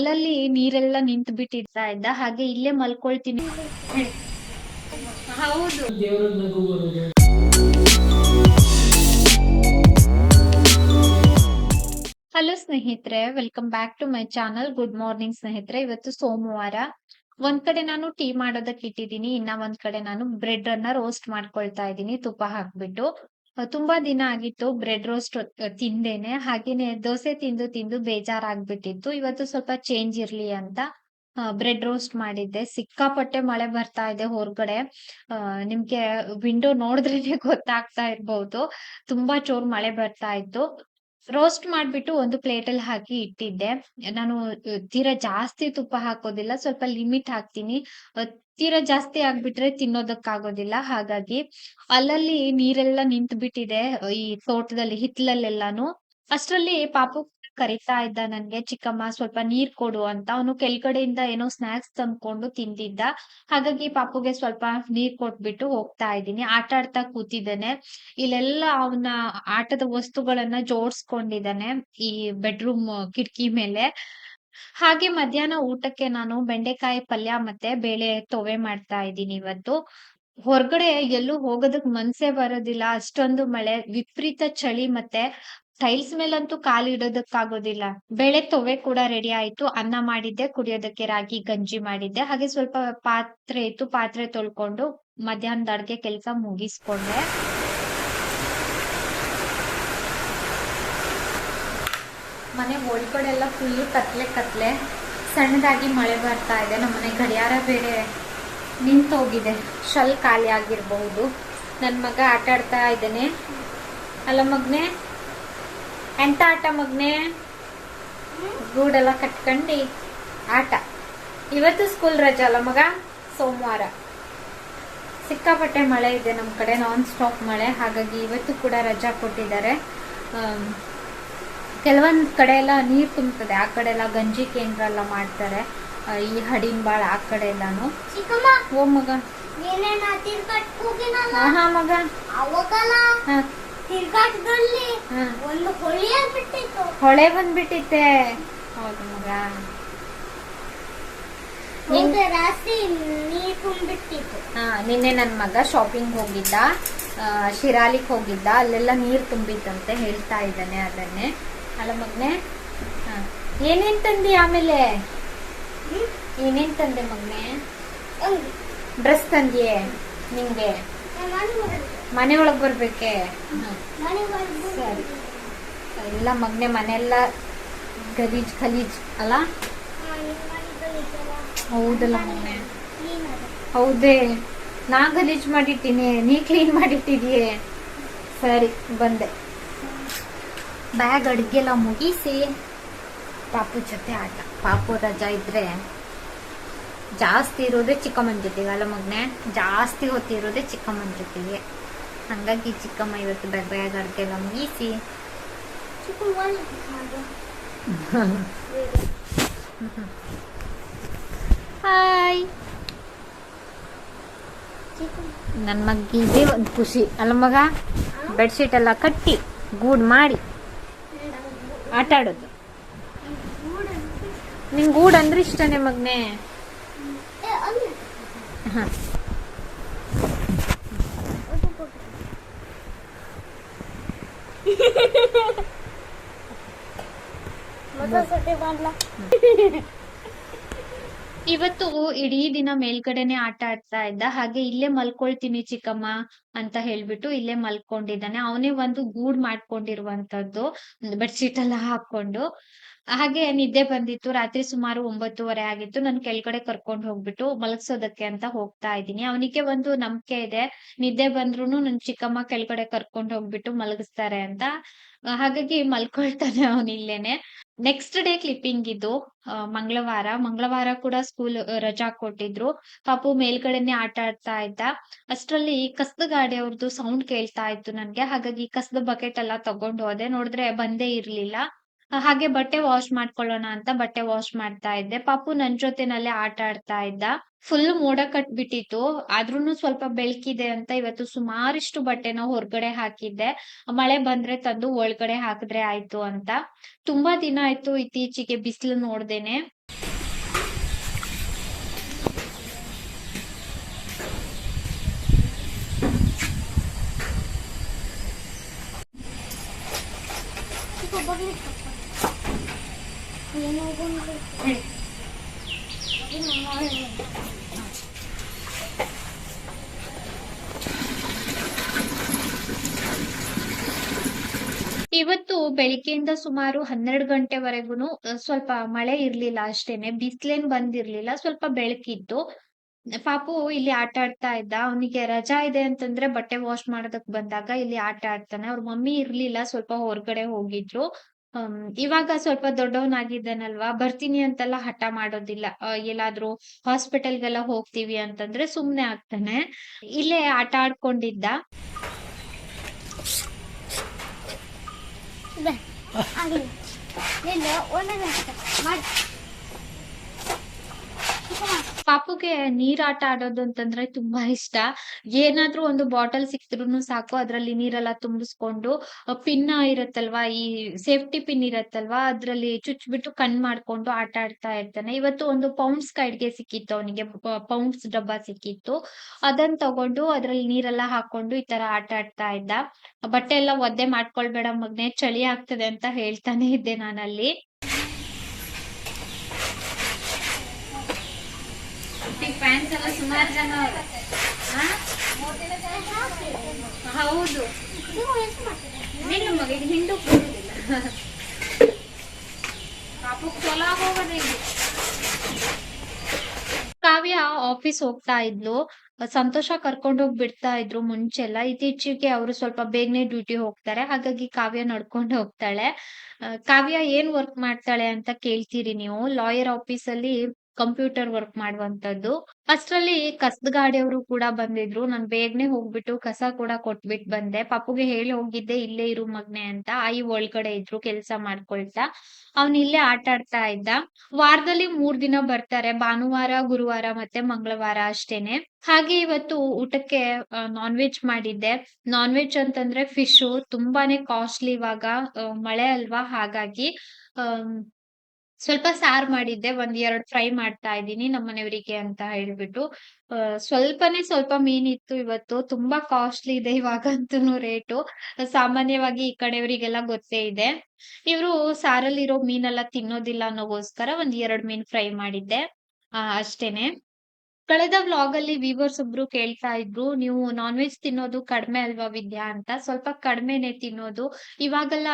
ಅಲ್ಲಲ್ಲಿ ನೀರೆಲ್ಲ ನಿಂತು ಬಿಟ್ಟಿರ್ತಾ ಇದ್ದ. ಹಾಗೆ ಇಲ್ಲೇ ಮಲ್ಕೊಳ್ತೀನಿ. ಹೌದು. ಹಲೋ ಸ್ನೇಹಿತರೆ welcome back to my channel. Good morning ಸ್ನೇಹಿತರೆ. ಇವತ್ತು ಸೋಮವಾರ. ಒಂದ್ ಕಡೆ ನಾನು ಟೀ ಮಾಡೋದಕ್ಕೆ ಇಟ್ಟಿದ್ದೀನಿ. ಇನ್ನ ಒಂದ್ ಕಡೆ ನಾನು ಬ್ರೆಡ್ ಅನ್ನ ರೋಸ್ಟ್ ಮಾಡ್ಕೊಳ್ತಾ ಇದ್ದೀನಿ. ತುಪ್ಪ ಹಾಕ್ಬಿಟ್ಟು. ತುಂಬಾ ದಿನ ಆಗಿತ್ತು ಬ್ರೆಡ್ ರೋಸ್ಟ್ ತಿಂದೇನೆ. ಹಾಗೇನೆ ದೋಸೆ ತಿಂದು ತಿಂದು ಬೇಜಾರಾಗ್ಬಿಟ್ಟಿತ್ತು. ಇವತ್ತು ಸ್ವಲ್ಪ ಚೇಂಜ್ ಇರ್ಲಿ ಅಂತ ಬ್ರೆಡ್ ರೋಸ್ಟ್ ಮಾಡಿದ್ದೆ. ಸಿಕ್ಕಾಪಟ್ಟೆ ಮಳೆ ಬರ್ತಾ ಇದೆ ಹೊರಗಡೆ. ನಿಮ್ಗೆ ವಿಂಡೋ ನೋಡಿದ್ರೇನೆ ಗೊತ್ತಾಗ್ತಾ ಇರ್ಬಹುದು ತುಂಬಾ ಜೋರ್ ಮಳೆ ಬರ್ತಾ ಇತ್ತು. ರೋಸ್ಟ್ ಮಾಡ್ಬಿಟ್ಟು ಒಂದು ಪ್ಲೇಟಲ್ಲಿ ಹಾಕಿ ಇಟ್ಟಿದ್ದೆ. ನಾನು ತೀರಾ ಜಾಸ್ತಿ ತುಪ್ಪ ಹಾಕೋದಿಲ್ಲ, ಸ್ವಲ್ಪ ಲಿಮಿಟ್ ಹಾಕ್ತೀನಿ. ತೀರಾ ಜಾಸ್ತಿ ಆಗ್ಬಿಟ್ರೆ ತಿನ್ನೋದಕ್ಕಾಗೋದಿಲ್ಲ. ಹಾಗಾಗಿ ಅಲ್ಲಲ್ಲಿ ನೀರೆಲ್ಲ ನಿಂತು ಬಿಟ್ಟಿದೆ ಈ ತೋಟದಲ್ಲಿ ಹಿತ್ಲಲ್ಲೆಲ್ಲಾನು ಅಷ್ಟರಲ್ಲಿ ಪಾಪು ಕರಿತಾ ಇದ್ದ ನನ್ಗೆ, ಚಿಕ್ಕಮ್ಮ, ಸ್ವಲ್ಪ ನೀರ್ ಕೊಡು ಅಂತ ಅವನು ಕೆಳಗಡೆಯಿಂದ ಏನೋ ಸ್ನಾಕ್ಸ್ ತಂದ್ಕೊಂಡು ತಿಂದಿದ್ದ. ಹಾಗಾಗಿ ಪಾಪುಗೆ ಸ್ವಲ್ಪ ನೀರ್ ಕೊಟ್ಬಿಟ್ಟು ಹೋಗ್ತಾ ಇದ್ದೀನಿ. ಆಟ ಆಡ್ತಾ ಕೂತಿದ್ದಾನೆ. ಇಲ್ಲೆಲ್ಲ ಅವನ ಆಟದ ವಸ್ತುಗಳನ್ನ ಜೋಡ್ಸ್ಕೊಂಡಿದ್ದಾನೆ ಈ ಬೆಡ್ರೂಮ್ ಕಿಟಕಿ ಮೇಲೆ. ಹಾಗೆ ಮಧ್ಯಾಹ್ನ ಊಟಕ್ಕೆ ನಾನು ಬೆಂಡೆಕಾಯಿ ಪಲ್ಯ ಮತ್ತೆ ಬೇಳೆ ತೊವೆ ಮಾಡ್ತಾ ಇದ್ದೀನಿ ಇವತ್ತು. ಹೊರಗಡೆ ಎಲ್ಲೂ ಹೋಗೋದಕ್ ಮನ್ಸೇ ಬರೋದಿಲ್ಲ. ಅಷ್ಟೊಂದು ಮಳೆ, ವಿಪರೀತ ಚಳಿ ಮತ್ತೆ ಟೈಲ್ಸ್ ಮೇಲಂತೂ ಕಾಲು ಇಡೋದಕ್ಕಾಗೋದಿಲ್ಲ. ಬೆಳೆ ತೊವೆ ಕೂಡ ರೆಡಿ ಆಯ್ತು. ಅನ್ನ ಮಾಡಿದ್ದೆ, ಕುಡಿಯೋದಕ್ಕೆ ರಾಗಿ, ಗಂಜಿ ಮಾಡಿದ್ದೆ. ಹಾಗೆ ಸ್ವಲ್ಪ ಪಾತ್ರೆ ಇತ್ತು, ಪಾತ್ರೆ ತೊಳ್ಕೊಂಡು ಮಧ್ಯಾಹ್ನದ ಅಡ್ಗೆ ಕೆಲಸ ಮುಗಿಸ್ಕೊಂಡೆ. ಮನೆ ಒಳಗಡೆ ಎಲ್ಲ ಫುಲ್ಲು ಕತ್ಲೆ ಕತ್ಲೆ. ಸಣ್ಣದಾಗಿ ಮಳೆ ಬರ್ತಾ ಇದೆ. ನಮ್ಮನೆ ಗಡಿಯಾರ ಬೇರೆ ನಿಂತೋಗಿದೆ. ಶಲ್ ಖಾಲಿ ಆಗಿರ್ಬಹುದು. ನನ್ನ ಮಗ ಆಟ ಆಡ್ತಾ ಇದ್ದಾನೆ. ಅಲ್ಲ ಮಗ್ನೆ ಎಂತ ಆಟ ಮಗ್ನೆ? ಗೂಡೆಲ್ಲ ಕಟ್ಕೊಂಡು. ಆಟ. ಇವತ್ತು ಸ್ಕೂಲ್ ರಜೆ ಅಲ್ಲ ಮಗ? ಸೋಮವಾರ. ಸಿಕ್ಕಾಪಟ್ಟೆ ಮಳೆ ಇದೆ ನಮ್ಮ ಕಡೆ ನಾನ್ ಸ್ಟಾಪ್ ಮಳೆ. ಹಾಗಾಗಿ ಇವತ್ತು ಕೂಡ ರಜಾ ಕೊಟ್ಟಿದ್ದಾರೆ. ಕೆಲವೊಂದ್ ಕಡೆ ಎಲ್ಲ ನೀರ್ ತುಂಬುತ್ತದೆ ಆ ಕಡೆ ಎಲ್ಲ ಗಂಜಿ ಕೇಂದ್ರ ಎಲ್ಲ ಮಾಡ್ತಾರೆ. ಈ ಈ ಹಡಿನ್ಬಾಳ್ ಆ ಕಡೆ ಎಲ್ಲಾನು. ಓ ಮಗ. ಮಗ. ತಿರ್ಗಾಟದಲ್ಲಿ ಹಾ. ಒಂದು ಹೊಳಿಯ ಬಿಟ್ಟಿತ್ತು ಹೊಳೆ ಬಂದ್ಬಿಟ್ಟಿತ್ತೆ. ಹೌದು ಮಗ. ನೀರ್ ತುಂಬಿಟ್ಟಿತ್ತು. ಹಾ ನಿನ್ನೆ ನನ್ ಮಗ ಶಾಪಿಂಗ್ ಹೋಗಿದ್ದ. ಶಿರಾಲಿಕ್ ಶಿರಾಲಿಗ್ ಹೋಗಿದ್ದ. ಅಲ್ಲೆಲ್ಲ ನೀರ್ ತುಂಬಿತ್ತಂತೆ ಹೇಳ್ತಾ ಇದ್ದಾನೆ ಅದನ್ನೇ. ಅಲ್ಲ ಮಗ್ನೆ ಹಾ ಏನೇನ್ ತಂದಿ ಆಮೇಲೆ? ಏನೇನ್ ತಂದೆ ಮಗ್ನೆ. ಡ್ರೆಸ್ ತಂದಿಯೇ ನಿಂಗೆ? ಮನೆ ಒಳಗೆ- ಬರ್ಬೇಕೆ ಸರಿ. ಎಲ್ಲ ಮಗ್ನೆ ಮನೆಲ್ಲ ಗಲೀಜ್ ಖಲೀಜ್ ಅಲ್ಲ? ಹೌದಲ್ಲ ಮಗ್ನೆ ಹೌದೇ. ನಾ ಗಲೀಜ್ ಮಾಡಿಟ್ಟಿನಿ. ನೀ ಕ್ಲೀನ್ ಮಾಡಿಟ್ಟಿದೀಯೇ? ಸರಿ ಬಂದೆ. ಬ್ಯಾಗ್ ಅಡ್ಗೆಲ್ಲ ಮುಗಿಸಿ ಪಾಪು ಜೊತೆ ಆಟ. ಪಾಪು ರಜಾ ಇದ್ರೆ ಜಾಸ್ತಿ ಇರೋದೇ ಚಿಕ್ಕಮ್ಮನ ಜೊತೆಗೆ ಅಲ್ಲ ಮಗ್ನೆ? ಜಾಸ್ತಿ ಹೊತ್ತಿರೋದೇ ಚಿಕ್ಕಮ್ಮನ ಜೊತೆಗೆ. ಹಂಗಾಗಿ ಚಿಕ್ಕಮ್ಮ ಇವತ್ತು ಬ್ಯಾಗ್ ಬ್ಯಾಗ್ ಅಡ್ಗೆ ಎಲ್ಲ ಮುಗಿಸಿ. ಹಾಯ್ ನನ್ನ ಮಗಿಗೆ ಒಂದು ಖುಷಿ ಅಲ್ಲ ಮಗ ಬೆಡ್ಶೀಟ್ ಎಲ್ಲ ಕಟ್ಟಿ ಗೂಡ್ ಮಾಡಿ ಆಟ ಆಡೋದು ನಿಂಗೆ ಗೂಡ್ ಅಂದ್ರೆ ಇಷ್ಟನೇ ಮಗ್ನೆ. ಹ. ಇವತ್ತು ಇಡೀ ದಿನ ಮೇಲ್ಗಡೆನೆ ಆಟ ಆಡ್ತಾ ಇದ್ದ. ಹಾಗೆ ಇಲ್ಲೇ ಮಲ್ಕೊಳ್ತೀನಿ ಚಿಕ್ಕಮ್ಮ ಅಂತ ಹೇಳ್ಬಿಟ್ಟು ಇಲ್ಲೇ ಮಲ್ಕೊಂಡಿದ್ದಾನೆ. ಅವನೇ ಒಂದು ಗೂಡ್ ಮಾಡ್ಕೊಂಡಿರುವಂತದ್ದು ಬೆಡ್ಶೀಟ್ ಎಲ್ಲ ಹಾಕೊಂಡು ಹಾಗೆ ನಿದ್ದೆ ಬಂದಿತ್ತು. ರಾತ್ರಿ ಸುಮಾರು ಒಂಬತ್ತುವರೆ ಆಗಿತ್ತು. ನನ್ ಕೆಳಗಡೆ ಕರ್ಕೊಂಡು ಹೋಗ್ಬಿಟ್ಟು ಮಲಗ್ಸೋದಕ್ಕೆ ಅಂತ ಹೋಗ್ತಾ ಇದ್ದೀನಿ. ಅವನಿಗೆ ಒಂದು ನಂಬಿಕೆ ಇದೆ. ನಿದ್ದೆ ಬಂದ್ರೂನು ನನ್ ಚಿಕ್ಕಮ್ಮ ಕೆಳಗಡೆ ಕರ್ಕೊಂಡು ಹೋಗ್ಬಿಟ್ಟು ಮಲಗಿಸ್ತಾರೆ ಅಂತ. ಹಾಗಾಗಿ ಮಲ್ಕೊಳ್ತಾನೆ ಅವನು ಇಲ್ಲೇನೆ. ನೆಕ್ಸ್ಟ್ ಡೇ ಕ್ಲಿಪ್ಪಿಂಗ್ ಇದು ಮಂಗಳವಾರ. ಮಂಗಳವಾರ ಕೂಡ ಸ್ಕೂಲ್ ರಜಾ ಕೊಟ್ಟಿದ್ರು. ಪಾಪು ಮೇಲ್ಗಡೆನೆ ಆಟ ಆಡ್ತಾ ಇದ್ದ. ಅಷ್ಟ್ರಲ್ಲಿ ಕಸದ ಗಾಡಿ ಅವ್ರದ್ದು ಸೌಂಡ್ ಕೇಳ್ತಾ ಇತ್ತು ನನ್ಗೆ. ಹಾಗಾಗಿ ಕಸದ ಬಕೆಟ್ ಎಲ್ಲ ತಗೊಂಡ್ ಹೋದೆ. ನೋಡಿದ್ರೆ ಬಂದೇ ಇರ್ಲಿಲ್ಲ. ಹಾಗೆ ಬಟ್ಟೆ ವಾಶ್ ಮಾಡ್ಕೊಳ್ಳೋಣ ಅಂತ ಬಟ್ಟೆ ವಾಶ್ ಮಾಡ್ತಾ ಇದ್ದೆ. ಪಾಪು ನನ್ ಜೊತೆನಲ್ಲೇ ಆಟ ಆಡ್ತಾ ಇದ್ದ. ಫುಲ್ ಮೋಡ ಕಟ್ಬಿಟ್ಟಿತ್ತು. ಆದ್ರೂನು ಸ್ವಲ್ಪ ಬೆಳಕಿದೆ ಅಂತ ಇವತ್ತು ಸುಮಾರಿಷ್ಟು ಬಟ್ಟೆನ ಹೊರಗಡೆ ಹಾಕಿದ್ದೆ. ಮಳೆ ಬಂದ್ರೆ ತಂದು ಒಳಗಡೆ ಹಾಕಿದ್ರೆ ಆಯ್ತು ಅಂತ. ತುಂಬಾ ದಿನ ಆಯ್ತು ಇತ್ತೀಚೆಗೆ ಬಿಸಿಲು ನೋಡ್ದೇನೆ. ಇವತ್ತು ಬೆಳಿಗ್ಗೆಯಿಂದ ಸುಮಾರು ಹನ್ನೆರಡು ಗಂಟೆವರೆಗೂನು ಸ್ವಲ್ಪ ಮಳೆ ಇರ್ಲಿಲ್ಲ ಅಷ್ಟೇನೆ, ಬಿಸ್ಲೇನ್ ಬಂದಿರ್ಲಿಲ್ಲ, ಸ್ವಲ್ಪ ಬೆಳಕಿತ್ತು. ಪಾಪು ಇಲ್ಲಿ ಆಟ ಆಡ್ತಾ ಇದ್ದ, ಅವನಿಗೆ ರಜಾ ಇದೆ ಅಂತಂದ್ರೆ ಬಟ್ಟೆ ವಾಶ್ ಮಾಡೋದಕ್ ಬಂದಾಗ ಇಲ್ಲಿ ಆಟ ಆಡ್ತಾನೆ. ಅವ್ರ ಮಮ್ಮಿ ಇರ್ಲಿಲ್ಲ, ಸ್ವಲ್ಪ ಹೊರಗಡೆ ಹೋಗಿದ್ರು. ಹ್ಮ್, ಇವಾಗ ಸ್ವಲ್ಪ ದೊಡ್ಡವನಾಗಿದ್ದಾನಲ್ವಾ? ಬರ್ತೀನಿ ಅಂತೆಲ್ಲ ಹಠ ಮಾಡೋದಿಲ್ಲ. ಎಲ್ಲಾದ್ರೂ ಹಾಸ್ಪಿಟಲ್ಗೆಲ್ಲ ಹೋಗ್ತೀವಿ ಅಂತಂದ್ರೆ ಸುಮ್ನೆ ಆಗ್ತಾನೆ. ಇಲ್ಲೇ ಆಟ ಆಡ್ಕೊಂಡಿದ್ದ. ಮಾಡಿ. ಚಿಕ್ಕ ನೀರ್ ಆಟ ಆಡೋದು ಅಂತಂದ್ರೆ ತುಂಬಾ ಇಷ್ಟ. ಏನಾದ್ರೂ ಒಂದು ಬಾಟಲ್ ಸಿಕ್ಕಿದ್ರುನು ಸಾಕು, ಅದ್ರಲ್ಲಿ ನೀರೆಲ್ಲ ತುಂಬಿಸ್ಕೊಂಡು ಪಿನ್ ಇರತ್ತಲ್ವಾ, ಈ ಸೇಫ್ಟಿ ಪಿನ್ ಇರತ್ತಲ್ವಾ, ಅದ್ರಲ್ಲಿ ಚುಚ್ಬಿಟ್ಟು ಕಣ್ ಮಾಡ್ಕೊಂಡು ಆಟ ಆಡ್ತಾ ಇರ್ತಾನೆ. ಇವತ್ತು ಒಂದು ಪೌಂಡ್ಸ್ ಕೈಡ್ಗೆ ಸಿಕ್ಕಿತ್ತು ಅವನಿಗೆ ಪೌಂಡ್ಸ್ ಡಬ್ಬ ಸಿಕ್ಕಿತ್ತು. ಅದನ್ನ ತಗೊಂಡು ಅದ್ರಲ್ಲಿ ನೀರೆಲ್ಲ ಹಾಕೊಂಡು ಈ ತರ ಆಟ ಆಡ್ತಾ ಇದ್ದ. ಬಟ್ಟೆ ಎಲ್ಲ ಒದ್ದೆ ಮಾಡ್ಕೊಳ್ಬೇಡ ಮಗ್ನೆ, ಚಳಿ ಆಗ್ತದೆ ಅಂತ ಹೇಳ್ತಾನೆ ಇದ್ದೆ ನಾನಲ್ಲಿ. ಫ್ಯಾನ್ಸ್ ಎಲ್ಲ ಸುಮಾರು ಜನ? ಹೌದು. ನಿನ್ನ ಮಗ, ಇದು ಹಿಂಡು ಕಾವ್ಯ ಆಫೀಸ್ ಹೋಗ್ತಾ ಇದ್ಲು. ಸಂತೋಷ ಕರ್ಕೊಂಡು ಹೋಗಿ ಬಿಡ್ತಾ ಇದ್ರು ಮುಂಚೆಲ್ಲ. ಇತ್ತೀಚೆಗೆ ಅವರು ಸ್ವಲ್ಪ ಬೇಗನೆ ಡ್ಯೂಟಿ ಹೋಗ್ತಾರೆ. ಹಾಗಾಗಿ ಕಾವ್ಯ ನಡ್ಕೊಂಡು ಹೋಗ್ತಾಳೆ. ಕಾವ್ಯ ಏನ್ ವರ್ಕ್ ಮಾಡ್ತಾಳೆ ಅಂತ ಕೇಳ್ತೀರಿ ನೀವು? ಲಾಯರ್ ಆಫೀಸ್ ಅಲ್ಲಿ ಕಂಪ್ಯೂಟರ್ ವರ್ಕ್ ಮಾಡುವಂತದ್ದು ಅಷ್ಟ್ರಲ್ಲಿ ಕಸದ ಗಾಡಿಯವರು ಕೂಡ ಬಂದಿದ್ರು. ನಾನ್ ಬೇಗನೆ ಹೋಗ್ಬಿಟ್ಟು ಕಸ ಕೂಡ ಕೊಟ್ಬಿಟ್ ಬಂದೆ. ಪಪ್ಪುಗೆ ಹೇಳಿ ಹೋಗಿದ್ದೆ, ಇಲ್ಲೇ ಇರು ಮಗ್ನೆ ಅಂತ. ಆಯಿ ಒಳಗಡೆ ಇದ್ರು, ಕೆಲ್ಸ ಮಾಡ್ಕೊಳ್ತಾ. ಅವ್ನ್ ಇಲ್ಲೇ ಆಟ ಆಡ್ತಾ ಇದ್ದ. ವಾರದಲ್ಲಿ ಮೂರ್ ದಿನ ಬರ್ತಾರೆ. ಭಾನುವಾರ, ಗುರುವಾರ ಮತ್ತೆ ಮಂಗಳವಾರ ಅಷ್ಟೇನೆ. ಹಾಗೆ ಇವತ್ತು ಊಟಕ್ಕೆ ನಾನ್ ವೆಜ್ ಮಾಡಿದ್ದೆ. ನಾನ್ ವೆಜ್ ಅಂತಂದ್ರೆ ಫಿಶ್ ತುಂಬಾನೇ ಕಾಸ್ಟ್ಲಿ ಇವಾಗ. ಮಳೆ ಅಲ್ವಾ? ಹಾಗಾಗಿ ಸ್ವಲ್ಪ ಸಾರ್ ಮಾಡಿದ್ದೆ, ಒಂದ್ ಎರಡ್ ಫ್ರೈ ಮಾಡ್ತಾ ಇದ್ದೀನಿ ನಮ್ಮನೆಯವರಿಗೆ ಅಂತ ಹೇಳ್ಬಿಟ್ಟು. ಸ್ವಲ್ಪನೇ ಸ್ವಲ್ಪ ಮೀನಿತ್ತು ಇವತ್ತು, ತುಂಬಾ ಕಾಸ್ಟ್ಲಿ ಇದೆ ಇವಾಗಂತೂ ರೇಟು ಸಾಮಾನ್ಯವಾಗಿ ಈ ಕಡೆಯವರಿಗೆಲ್ಲ ಗೊತ್ತೇ ಇದೆ. ಇವರು ಸಾರಲ್ಲಿರೋ ಮೀನೆಲ್ಲ ತಿನ್ನೋದಿಲ್ಲ ಅನ್ನೋಗೋಸ್ಕರ ಒಂದ್ ಎರಡು ಮೀನ್ ಫ್ರೈ ಮಾಡಿದ್ದೆ. ಅಷ್ಟೇನೆ. ಕಳೆದ ವ್ಲಾಗ್ ಅಲ್ಲಿ ವೀವರ್ಸ್ ಒಬ್ರು ಕೇಳ್ತಾ ಇದ್ರು, ನೀವು ನಾನ್ ವೆಜ್ ತಿನ್ನೋದು ಕಡಿಮೆ ಅಲ್ವಾ ವಿದ್ಯಾ ಅಂತ? ಸ್ವಲ್ಪ ಕಡಿಮೆನೆ ತಿನ್ನೋದು. ಇವಾಗೆಲ್ಲ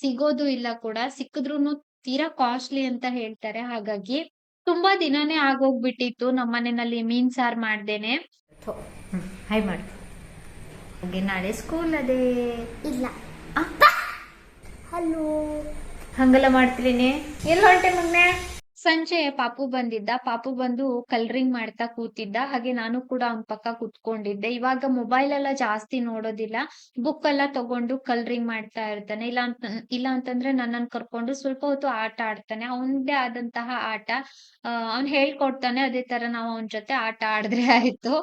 ಸಿಗೋದು ಇಲ್ಲ ಕೂಡ. ಸಿಕ್ಕಿದ್ರುನು ತೀರಾ ಕಾಸ್ಟ್ಲಿ ಅಂತ ಹೇಳ್ತಾರೆ. ಹಾಗಾಗಿ ತುಂಬಾ ದಿನನೇ ಆಗೋಗ್ಬಿಟ್ಟಿತ್ತು. ನಮ್ಮನೆನಲ್ಲಿ ಮೀನ್ ಸಾರ್ ಮಾಡ್ದೇನೆ. ಹೈ ಮಾಡಿ. ಹಾಗೆ ನಾಳೆ ಸ್ಕೂಲ್ ಅದೇ. ಇಲ್ಲ. ಹಲೋ ಹಂಗಲ್ಲ ಮಾಡ್ತೀನಿ ಎಲ್ಲ ಹೊಂಟೆ ಮಗ್ನೆ? ಸಂಜೆ ಪಾಪು ಬಂದಿದ್ದ, ಪಾಪು ಬಂದು ಕಲರಿಂಗ್ ಮಾಡ್ತಾ ಕೂತಿದ್ದ, ಹಾಗೆ ನಾನು ಕೂಡ ಅವನ್ ಪಕ್ಕ ಕೂತ್ಕೊಂಡಿದ್ದೆ. ಇವಾಗ ಮೊಬೈಲ್ ಎಲ್ಲ ಜಾಸ್ತಿ ನೋಡೋದಿಲ್ಲ ಬುಕ್ ಎಲ್ಲ ತಗೊಂಡು ಕಲರಿಂಗ್ ಮಾಡ್ತಾ ಇರ್ತಾನೆ. ಇಲ್ಲ ಅಂತ ಇಲ್ಲ ಅಂತಂದ್ರೆ ನನ್ನನ್ನು ಕರ್ಕೊಂಡು ಸ್ವಲ್ಪ ಹೊತ್ತು ಆಟ ಆಡ್ತಾನೆ. ಅವನದೇ ಆದಂತಹ ಆಟ ಅವ್ನ್ ಹೇಳ್ಕೊಡ್ತಾನೆ. ಅದೇ ತರ ನಾವು ಅವನ ಜೊತೆ ಆಟ ಆಡಿದ್ರೆ ಆಯ್ತು.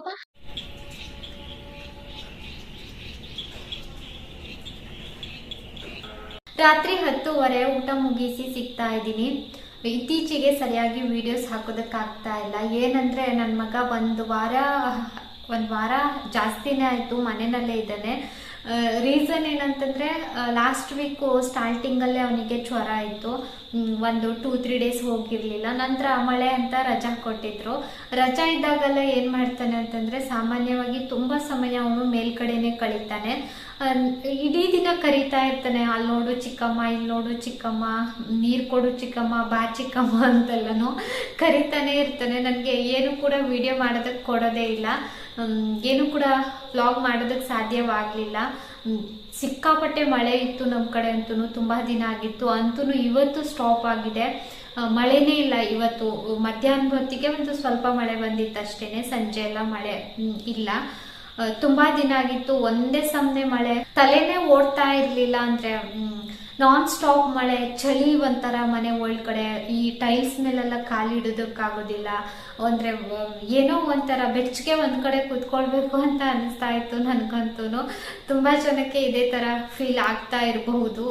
ರಾತ್ರಿ ಹತ್ತುವರೆ, ಊಟ ಮುಗಿಸಿ ಸಿಗ್ತಾ ಇದ್ದೀನಿ. ಇತ್ತೀಚೆಗೆ ಸರಿಯಾಗಿ ವಿಡಿಯೋಸ್ ಹಾಕೋದಕ್ಕಾಗ್ತಾ ಇಲ್ಲ. ಏನಂದ್ರೆ ನನ್ನ ಮಗ ಒಂದು ವಾರ ಒಂದು ವಾರ ಜಾಸ್ತಿನೇ ಆಯಿತು ಮನೆಯಲ್ಲೇ ಇದ್ದಾನೆ. ರೀಸನ್ ಏನಂತಂದ್ರೆ ಲಾಸ್ಟ್ ವೀಕು ಸ್ಟಾರ್ಟಿಂಗಲ್ಲೇ ಅವನಿಗೆ ಜ್ವರ ಇತ್ತು ಒಂದು ಟೂ ತ್ರೀ ಡೇಸ್ ಹೋಗಿರ್ಲಿಲ್ಲ. ನಂತರ ಮಳೆ ಅಂತ ರಜಾ ಕೊಟ್ಟಿದ್ರು. ರಜಾ ಇದ್ದಾಗೆಲ್ಲ ಏನ್ ಮಾಡ್ತಾನೆ ಅಂತಂದ್ರೆ, ಸಾಮಾನ್ಯವಾಗಿ ತುಂಬಾ ಸಮಯ ಅವನು ಮೇಲ್ಗಡೆನೆ ಕಳೀತಾನೆ. ಇಡೀ ದಿನ ಕರೀತಾ ಇರ್ತಾನೆ. ಅಲ್ಲಿ ನೋಡು ಚಿಕ್ಕಮ್ಮ ಇಲ್ಲಿ ನೋಡು ಚಿಕ್ಕಮ್ಮ, ನೀರ್ ಕೊಡು ಚಿಕ್ಕಮ್ಮ, ಬಾ ಚಿಕ್ಕಮ್ಮ ಅಂತೆಲ್ಲನು ಕರಿತಾನೆ ಇರ್ತಾನೆ. ನನಗೆ ಏನು ಕೂಡ ವಿಡಿಯೋ ಮಾಡೋದಕ್ಕೆ ಕೊಡೋದೇ ಇಲ್ಲ. ಏನು ಕೂಡ ವ್ಲಾಗ್ ಮಾಡೋದಕ್ಕೆ ಸಾಧ್ಯವಾಗಲಿಲ್ಲ. ಸಿಕ್ಕಾಪಟ್ಟೆ ಮಳೆ ಇತ್ತು ನಮ್ಮ ಕಡೆ ಅಂತೂ, ತುಂಬ ದಿನ ಆಗಿತ್ತು. ಅಂತೂ ಇವತ್ತು ಸ್ಟಾಪ್ ಆಗಿದೆ. ಮಳೆನೇ ಇಲ್ಲ ಇವತ್ತು. ಮಧ್ಯಾಹ್ನದ ಹೊತ್ತಿಗೆ ಒಂದು ಸ್ವಲ್ಪ ಮಳೆ ಬಂದಿತ್ತು ಅಷ್ಟೇನೆ. ಸಂಜೆ ಎಲ್ಲ ಮಳೆ ಇಲ್ಲ. ತುಂಬಾ ದಿನ ಆಗಿತ್ತು. ಒಂದೇ ಸಮನೆ ಮಳೆ. ತಲೆನೇ ಓಡ್ತಾ ಇರ್ಲಿಲ್ಲ ಅಂದ್ರೆ ನಾನ್ ಸ್ಟಾಪ್ ಮಳೆ, ಚಳಿ ಒಂಥರ ಮನೆ ಒಳಗಡೆ ಈ ಟೈಲ್ಸ್ ಮೇಲೆಲ್ಲ ಕಾಲಿಡೋದಕ್ಕಾಗೋದಿಲ್ಲ ಅಂದ್ರೆ ಏನೋ ಒಂಥರ ಬೆಚ್ಚಗೆ ಒಂದು ಕಡೆ ಕೂತ್ಕೊಳ್ಬೇಕು ಅಂತ ಅನಿಸ್ತಾ ಇತ್ತು ನನಗಂತೂ ತುಂಬಾ ಜನಕ್ಕೆ ಇದೇ ತರ ಫೀಲ್ ಆಗ್ತಾ ಇರಬಹುದು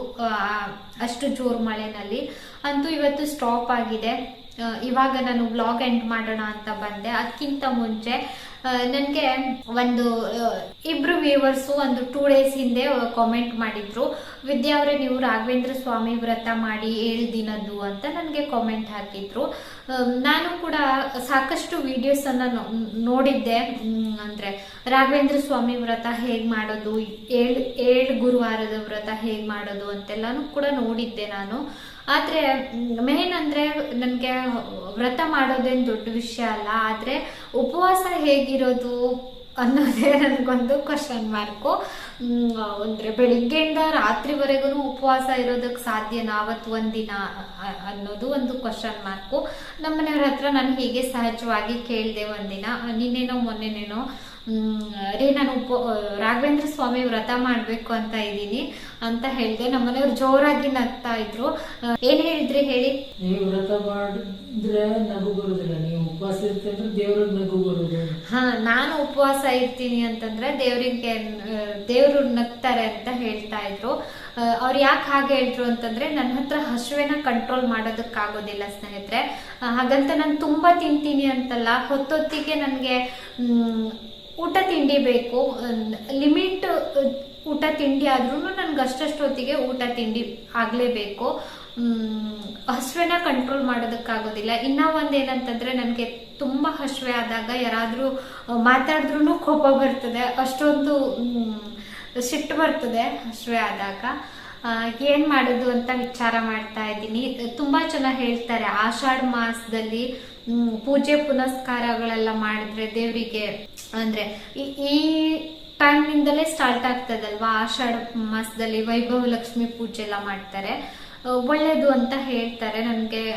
ಅಷ್ಟು ಜೋರು ಮಳೆನಲ್ಲಿ. ಅಂತೂ ಇವತ್ತು ಸ್ಟಾಪ್ ಆಗಿದೆ. ಇವಾಗ ನಾನು ವ್ಲಾಗ್ ಎಂಡ್ ಮಾಡೋಣ ಅಂತ ಬಂದೆ. ಅದಕ್ಕಿಂತ ಮುಂಚೆ ನನಗೆ ಒಂದು ಇಬ್ರು ವ್ಯೂವರ್ಸು ಒಂದು ಟೂ ಡೇಸ್ ಹಿಂದೆ ಕಾಮೆಂಟ್ ಮಾಡಿದ್ರು. ವಿದ್ಯಾ ಅವರೇ, ನೀವು ರಾಘವೇಂದ್ರ ಸ್ವಾಮಿ ವ್ರತ ಮಾಡಿ ಏಳು ದಿನದ್ದು ಅಂತ ನನಗೆ ಕಾಮೆಂಟ್ ಹಾಕಿದ್ರು. ನಾನು ಕೂಡ ಸಾಕಷ್ಟು ವಿಡಿಯೋಸ್ ಅನ್ನ ನೋ- ನೋಡಿದ್ದೆ. ಅಂದ್ರೆ ರಾಘವೇಂದ್ರ ಸ್ವಾಮಿ ವ್ರತ ಹೇಗ್ ಮಾಡೋದು ಏಳು ಗುರುವಾರದ ವ್ರತ ಹೇಗೆ ಮಾಡೋದು ಅಂತೆಲ್ಲಾನು ಕೂಡ ನೋಡಿದ್ದೆ ನಾನು. ಆದ್ರೆ ಮೇನ್ ಅಂದ್ರೆ ನನಗೆ ವ್ರತ ಮಾಡೋದೇನು ದೊಡ್ಡ ವಿಷಯ ಅಲ್ಲ. ಆದ್ರೆ ಉಪವಾಸ ಹೇಗಿರೋದು ಅನ್ನೋದೇ ನನಗೊಂದು ಕ್ವಶನ್ ಮಾರ್ಕು ಅಂದರೆ ಬೆಳಿಗ್ಗೆಯಿಂದ ರಾತ್ರಿವರೆಗೂ ಉಪವಾಸ ಇರೋದಕ್ಕೆ ಸಾಧ್ಯನಾ? ಅವತ್ತು ಒಂದಿನ? ಅನ್ನೋದು ಒಂದು ಕ್ವಶನ್ ಮಾರ್ಕು ನಮ್ಮನೆಯವ್ರ ಹತ್ರ ನಾನು ಹೀಗೆ ಸಹಜವಾಗಿ ಕೇಳಿದೆ ಒಂದಿನ. ನಿನ್ನೇನೋ, ಮೊನ್ನೆನೇನೋ ಹ್ಮ್, ರೀ ನಾನು ಉಪ ರಾಘವೇಂದ್ರ ಸ್ವಾಮಿ ವ್ರತ ಮಾಡ್ಬೇಕು ಅಂತ ಇದ್ದೀನಿ ಅಂತ ಹೇಳಿದೆ. ನಮ್ಮನೆಯವ್ರು ಜೋರಾಗಿ ನಗ್ತಾ ಇದ್ರು. ಏನ್ ಹೇಳಿದ್ರಿ ಹೇಳಿ? ನೀವು ವ್ರತ ಮಾಡಿದ್ರೆ ನಗು ಬರುದಿಲ್ಲ. ನೀವು ಉಪವಾಸ ಅಂದ್ರೆ ದೇವ್ರಿಗೆ ನಗು ಬರುದು. ಹಾ ನಾನು ಉಪವಾಸ ಇರ್ತೀನಿ ಅಂತಂದ್ರೆ ದೇವ್ರಿಗೆ ದೇವ್ರು ನಗ್ತಾರೆ ಅಂತ ಹೇಳ್ತಾ ಇದ್ರು. ಅವ್ರು ಯಾಕೆ ಹಾಗೆ ಹೇಳಿದ್ರು ಅಂತಂದ್ರೆ ನನ್ನ ಹತ್ರ ಹಸುವೆನ ಕಂಟ್ರೋಲ್ ಮಾಡೋದಕ್ಕಾಗೋದಿಲ್ಲ ಸ್ನೇಹಿತರೆ. ಹಾಗಂತ ನಾನು ತುಂಬಾ ತಿಂತೀನಿ ಅಂತಲ್ಲ. ಹೊತ್ತೊತ್ತಿಗೆ ನನಗೆ ಊಟ ತಿಂಡಿ ಬೇಕು. ಲಿಮಿಟ್, ಊಟ ತಿಂಡಿ ಆದ್ರೂ ನನ್ಗೆ ಅಷ್ಟಷ್ಟೊತ್ತಿಗೆ ಊಟ ತಿಂಡಿ ಆಗ್ಲೇಬೇಕು. ಹಸುವೆನ ಕಂಟ್ರೋಲ್ ಮಾಡೋದಕ್ಕಾಗೋದಿಲ್ಲ. ಇನ್ನ ಒಂದೇನಂತಂದ್ರೆ ನನಗೆ ತುಂಬಾ ಹಸುವೆ ಆದಾಗ ಯಾರಾದರೂ ಮಾತಾಡಿದ್ರು ಕೋಪ ಬರ್ತದೆ. ಅಷ್ಟೊಂದು ಸಿಟ್ಟು ಬರ್ತದೆ ಹಸುವೆ ಆದಾಗ. ಏನ್ ಮಾಡೋದು ಅಂತ ವಿಚಾರ ಮಾಡ್ತಾ ಇದ್ದೀನಿ. ತುಂಬಾ ಜನ ಹೇಳ್ತಾರೆ, ಆಷಾಢ ಮಾಸದಲ್ಲಿ ಪೂಜೆ ಪುನಸ್ಕಾರಗಳೆಲ್ಲ ಮಾಡಿದ್ರೆ ದೇವರಿಗೆ ಅಂದ್ರೆ ಈ- ಟೈಮ್ ನಿಂದಲೇ ಸ್ಟಾರ್ಟ್ ಆಗ್ತದಲ್ವಾ? ಆಷಾಢ ಮಾಸದಲ್ಲಿ ವೈಭವ ಲಕ್ಷ್ಮಿ ಪೂಜೆ ಎಲ್ಲ ಮಾಡ್ತಾರೆ. ಒಳ್ಳೆಯದು ಒಳ್ಳೇದು ಅಂತ ಹೇಳ್ತಾರೆ ನನಗೆ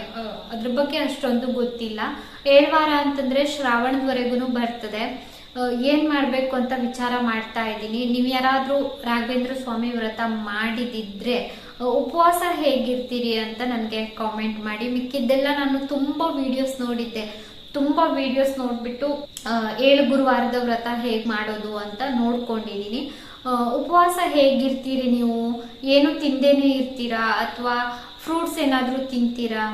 ಅದ್ರ ಬಗ್ಗೆ ಅಷ್ಟೊಂದು ಗೊತ್ತಿಲ್ಲ. ಏಳ್ವಾರ ಅಂತಂದ್ರೆ ಶ್ರಾವಣದವರೆಗೂ ಬರ್ತದೆ. ಏನ್ ಮಾಡ್ಬೇಕು ಅಂತ ವಿಚಾರ ಮಾಡ್ತಾ ಇದ್ದೀನಿ. ನೀವು ಯಾರಾದ್ರೂ ರಾಘವೇಂದ್ರ ಸ್ವಾಮಿ ವ್ರತ ಮಾಡಿದಿದ್ರೆ ಉಪವಾಸ ಹೇಗಿರ್ತೀರಿ ಅಂತ ನನಗೆ ಕಾಮೆಂಟ್ ಮಾಡಿ. ಮಿಕ್ಕಿದ್ದೆಲ್ಲ ನಾನು ತುಂಬಾ ವಿಡಿಯೋಸ್ ನೋಡಿದ್ದೆ. ತುಂಬಾ ವಿಡಿಯೋಸ್ ನೋಡ್ಬಿಟ್ಟು ಏಳು ಗುರುವಾರದ ವ್ರತ ಹೇಗ್ ಮಾಡೋದು ಅಂತ ನೋಡ್ಕೊಂಡಿದ್ದೀನಿ ಉಪವಾಸ ಹೇಗಿರ್ತೀರಿ ನೀವು? ಏನು ತಿಂದೇನೆ ಇರ್ತೀರಾ? ಅಥವಾ ಫ್ರೂಟ್ಸ್ ಏನಾದರೂ ತಿಂತೀರಾ?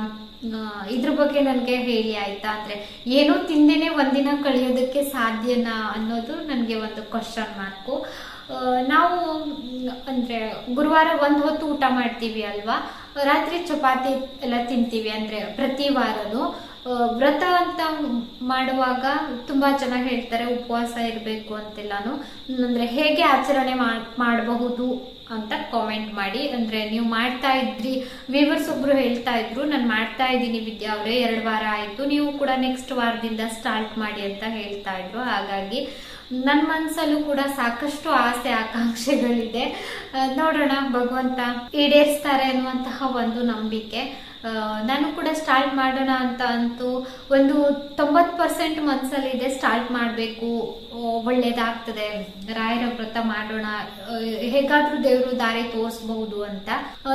ಇದ್ರ ಬಗ್ಗೆ ನನಗೆ ಹೇಳಿ ಆಯ್ತಾ? ಅಂದ್ರೆ ಏನೂ ತಿಂದೇನೆ ಒಂದಿನ ಕಳೆಯೋದಕ್ಕೆ ಸಾಧ್ಯನಾ ಅನ್ನೋದು ನನಗೆ ಒಂದು ಕ್ವಶನ್ ಮಾರ್ಕು ನಾವು, ಅಂದ್ರೆ ಗುರುವಾರ ಒಂದು ಹೊತ್ತು ಊಟ ಮಾಡ್ತೀವಿ ಅಲ್ವಾ? ರಾತ್ರಿ ಚಪಾತಿ ಎಲ್ಲ ತಿಂತೀವಿ, ಅಂದ್ರೆ ಪ್ರತಿ ವಾರನು. ವ್ರತ ಅಂತ ಮಾಡುವಾಗ ತುಂಬಾ ಜನ ಹೇಳ್ತಾರೆ, ಉಪವಾಸ ಇರಬೇಕು ಅಂತೆಲ್ಲಾನು. ಅಂದ್ರೆ ಹೇಗೆ ಆಚರಣೆ ಮಾಡ್- ಮಾಡಬಹುದು ಅಂತ ಕಾಮೆಂಟ್ ಮಾಡಿ. ಅಂದ್ರೆ ನೀವು ಮಾಡ್ತಾ ಇದ್ರಿ ವೀವರ್ಸ್ ಒಬ್ರು ಹೇಳ್ತಾ ಇದ್ರು, ನಾನು ಮಾಡ್ತಾ ಇದ್ದೀನಿ ವಿದ್ಯಾ ಅವರೇ, ಎರಡು ವಾರ ಆಯ್ತು, ನೀವು ಕೂಡ ನೆಕ್ಸ್ಟ್ ವಾರದಿಂದ ಸ್ಟಾರ್ಟ್ ಮಾಡಿ ಅಂತ ಹೇಳ್ತಾ ಇದ್ರು. ಹಾಗಾಗಿ ನನ್ನ ಮನಸ್ಸಲ್ಲೂ ಕೂಡ ಸಾಕಷ್ಟು ಆಸೆ, ಆಕಾಂಕ್ಷೆಗಳಿದೆ. ನೋಡೋಣ, ಭಗವಂತ ಈಡೇರಿಸ್ತಾರೆ ಅನ್ನುವಂತಹ ಒಂದು ನಂಬಿಕೆ. ನಾನು ಕೂಡ ಸ್ಟಾರ್ಟ್ ಮಾಡೋಣ ಅಂತ ಅಂತೂ ಒಂದು ತೊಂಬತ್ತು ಪರ್ಸೆಂಟ್ ಮನಸ್ಸಲ್ಲಿದೆ ಸ್ಟಾರ್ಟ್ ಮಾಡಬೇಕು. ಒಳ್ಳೇದಾಗ್ತದೆ. ರಾಯರ ವ್ರತ ಮಾಡೋಣ. ಹೇಗಾದರೂ ದೇವರು ದಾರಿ ತೋರಿಸಬಹುದು ಅಂತ.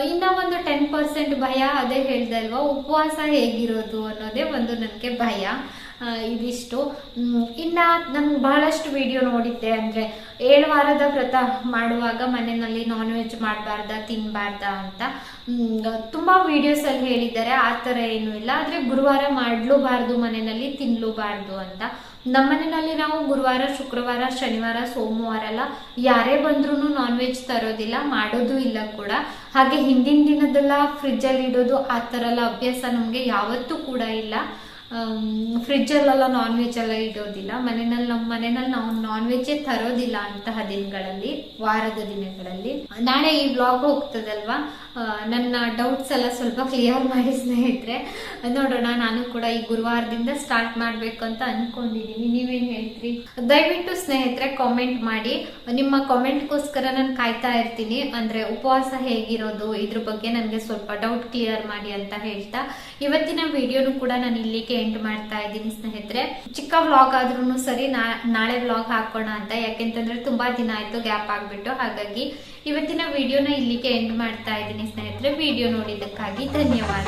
ಇನ್ನ ಒಂದು ಟೆನ್ ಪರ್ಸೆಂಟ್ ಭಯ ಅದೇ ಹೇಳ್ದಲ್ವಾ ಉಪವಾಸ ಹೇಗಿರೋದು ಅನ್ನೋದೇ ಒಂದು ನನಗೆ ಭಯ. ಇದಿಷ್ಟು. ಇನ್ನ ನಾನು ಬಹಳಷ್ಟು ವಿಡಿಯೋ ನೋಡಿದ್ದೆ ಅಂದ್ರೆ ಏಳು ವಾರದ ವ್ರತ ಮಾಡುವಾಗ ಮನೆಯಲ್ಲಿ ನಾನ್ ವೆಜ್ ಮಾಡಬಾರ್ದ, ತಿನ್ಬಾರ್ದ ಅಂತ. ತುಂಬಾ ವಿಡಿಯೋಸ್ ಅಲ್ಲಿ ಹೇಳಿದ್ದಾರೆ, ಆ ತರ ಏನು ಇಲ್ಲ. ಆದ್ರೆ ಗುರುವಾರ ಮಾಡ್ಲೂಬಾರ್ದು, ಮನೆಯಲ್ಲಿ ತಿನ್ಲೂಬಾರ್ದು ಅಂತ. ನಮ್ಮನೆಯಲ್ಲಿ ನಾವು ಗುರುವಾರ, ಶುಕ್ರವಾರ, ಶನಿವಾರ, ಸೋಮವಾರ ಎಲ್ಲ ಯಾರೇ ಬಂದ್ರೂ ನಾನ್ ವೆಜ್ ತರೋದಿಲ್ಲ, ಮಾಡೋದು ಇಲ್ಲ ಕೂಡ. ಹಾಗೆ ಹಿಂದಿನ ದಿನದೆಲ್ಲ ಫ್ರಿಜ್ ಅಲ್ಲಿ ಇಡೋದು ಆ ತರ ಎಲ್ಲ ಅಭ್ಯಾಸ ನಮ್ಗೆ ಯಾವತ್ತೂ ಕೂಡ ಇಲ್ಲ. ಫ್ರಿಜ್ ಅಲ್ಲೆಲ್ಲ ನಾನ್ ವೆಜ್ ಎಲ್ಲ ಇಡೋದಿಲ್ಲ. ಮನೆಯಲ್ಲಿ ನಮ್ಮ ಮನೆಯಲ್ಲಿ ನಾವು ನಾನ್ ವೆಜ್ ತರೋದಿಲ್ಲ ಅಂತಹ ದಿನಗಳಲ್ಲಿ, ವಾರದ ದಿನಗಳಲ್ಲಿ. ನಾಳೆ ಈ ಬ್ಲಾಗ್ ಹೋಗ್ತದಲ್ವಾ? ನನ್ನ ಡೌಟ್ಸ್ ಎಲ್ಲ ಸ್ವಲ್ಪ ಕ್ಲಿಯರ್ ಮಾಡಿ ಸ್ನೇಹಿತರೆ. ನೋಡೋಣ, ನಾನು ಕೂಡ ಈ ಗುರುವಾರದಿಂದ ಸ್ಟಾರ್ಟ್ ಮಾಡ್ಬೇಕು ಅಂತ ಅನ್ಕೊಂಡಿದೀನಿ. ನೀವೇನ್ ಹೇಳ್ತೀರಿ? ದಯವಿಟ್ಟು ಸ್ನೇಹಿತರೆ ಕಾಮೆಂಟ್ ಮಾಡಿ. ನಿಮ್ಮ ಕಾಮೆಂಟ್ಗೋಸ್ಕರ ನಾನು ಕಾಯ್ತಾ ಇರ್ತೀನಿ. ಅಂದ್ರೆ ಉಪವಾಸ ಹೇಗಿರೋದು, ಇದ್ರ ಬಗ್ಗೆ ನನಗೆ ಸ್ವಲ್ಪ ಡೌಟ್ ಕ್ಲಿಯರ್ ಮಾಡಿ ಅಂತ ಹೇಳ್ತಾ. ಇವತ್ತಿನ ವಿಡಿಯೋನು ಕೂಡ ನಾನು ಇಲ್ಲಿಗೆ ಎಂಡ್ ಮಾಡ್ತಾ ಇದ್ದೀನಿ ಸ್ನೇಹಿತರೆ. ಚಿಕ್ಕ ವ್ಲಾಗ್ ಆದ್ರೂ ಸರಿ ನಾಳೆ ವ್ಲಾಗ್ ಹಾಕೋಣ ಅಂತ. ಯಾಕೆಂತಂದ್ರೆ ತುಂಬಾ ದಿನ ಆಯ್ತು ಗ್ಯಾಪ್ ಆಗ್ಬಿಟ್ಟು. ಹಾಗಾಗಿ ಇವತ್ತಿನ ವಿಡಿಯೋನ ಇಲ್ಲಿಗೆ ಎಂಡ್ ಮಾಡ್ತಾ ಇದ್ದೀನಿ ಸ್ನೇಹಿತರೆ. ವಿಡಿಯೋ ನೋಡಿದ್ದಕ್ಕಾಗಿ ಧನ್ಯವಾದ